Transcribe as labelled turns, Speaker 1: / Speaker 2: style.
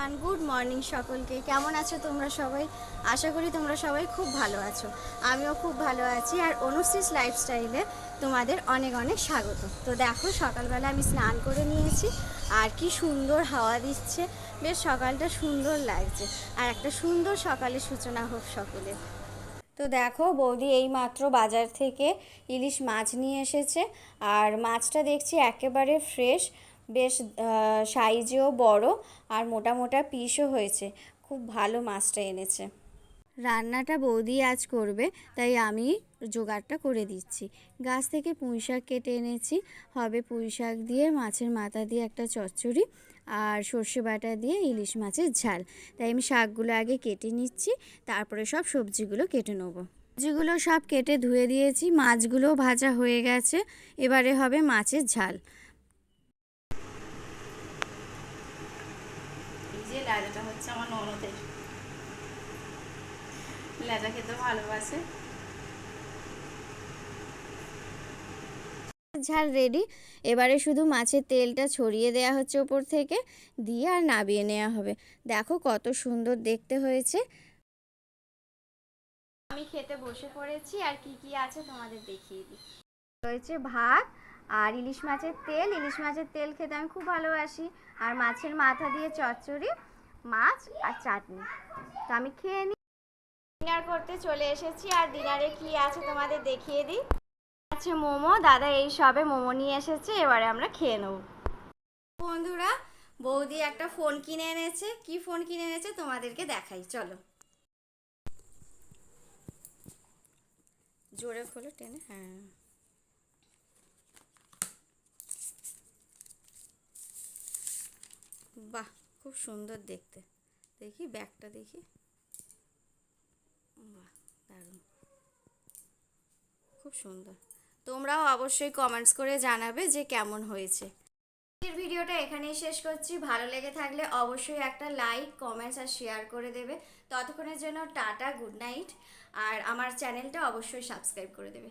Speaker 1: Everyone good morning সকলকে। কেমন আছো তোমরা সবাই? আশা করি তোমরা সবাই খুব ভালো আছো। আমিও খুব ভালো আছি। আর অনুশ্রীস লাইফস্টাইলে তোমাদের অনেক অনেক স্বাগত। তো দেখো, সকালবেলা আমি স্নান করে নিয়েছি। আর কি সুন্দর হাওয়া দিচ্ছে। বেশ সকালটা সুন্দর লাগছে। আর একটা সুন্দর সকালের সূচনা হোক সকলের। তো দেখো, বৌদি এই মাত্র বাজার থেকে ইলিশ মাছ নিয়ে এসেছে। আর মাছটা দেখছি একেবারে ফ্রেশ বেশ সাইজেও বড় আর মোটা মোটা পিসও হয়েছে। খুব ভালো মাছটা এনেছে। রান্নাটা বৌদি আজ করবে, তাই আমি জোগাড়টা করে দিচ্ছি। গাছ থেকে পুঁই শাক কেটে এনেছি। হবে পুঁই শাক দিয়ে মাছের মাথা দিয়ে একটা চচ্চড়ি আর সর্ষে বাটা দিয়ে ইলিশ মাছের ঝাল। তাই আমি শাকগুলো আগে কেটে নিচ্ছি, তারপরে সব সবজিগুলো কেটে নেব। সবজিগুলো সব কেটে ধুয়ে দিয়েছি। মাছগুলো ভাজা হয়ে গেছে। এবারে হবে মাছের ঝাল।
Speaker 2: যে হচ্ছে আমার ননদের। লাজা খেতে ভালোবাসে।
Speaker 1: ঝাল রেডি। এবারে শুধু মাছের তেলটা ছড়িয়ে দেওয়া হচ্ছে ওপর থেকে দিয়ে আর নাবিয়ে নেওয়া হবে। দেখো কত সুন্দর দেখতে হয়েছে। আমি খেতে বসে পড়েছি আর কি কি আছে তোমাদের দেখিয়ে দিই। রয়েছে ভাত আর ইলিশ মাছের তেল। ইলিশ মাছের তেল খেতে আমি খুব ভালোবাসি। আর মাছের মাথা দিয়ে চচ্চড়ি। মাছ আর চাটনি। তো আমি খেয়ে নিই ডিনার করতে চলে এসেছি, আর ডিনারে কি আছে তোমাদের দেখিয়ে দিই। আছে মোমো, দাদা এই সবে মোমো নিয়ে এসেছে, এবারে আমরা খেয়ে নেব। বন্ধুরা, বৌদি একটা ফোন কিনে এনেছে। কি ফোন কিনে এনেছে তোমাদেরকে দেখাই, চলো। জোরে খোলো, টেনে হ্যাঁ। বাহ খুব সুন্দর দেখতে। দেখি ব্যাগটা দেখি। বাহ, দারুণ। খুব সুন্দর। তোমরাও অবশ্যই কমেন্টস করে জানাবে যে কেমন হয়েছে। আজকের ভিডিওটা এখানেই শেষ করছি। ভালো লেগে থাকলে অবশ্যই একটা লাইক কমেন্টস আর শেয়ার করে দেবে। ততক্ষণের জন্য টাটা গুড নাইট আর আমার চ্যানেলটা অবশ্যই সাবস্ক্রাইব করে দেবে।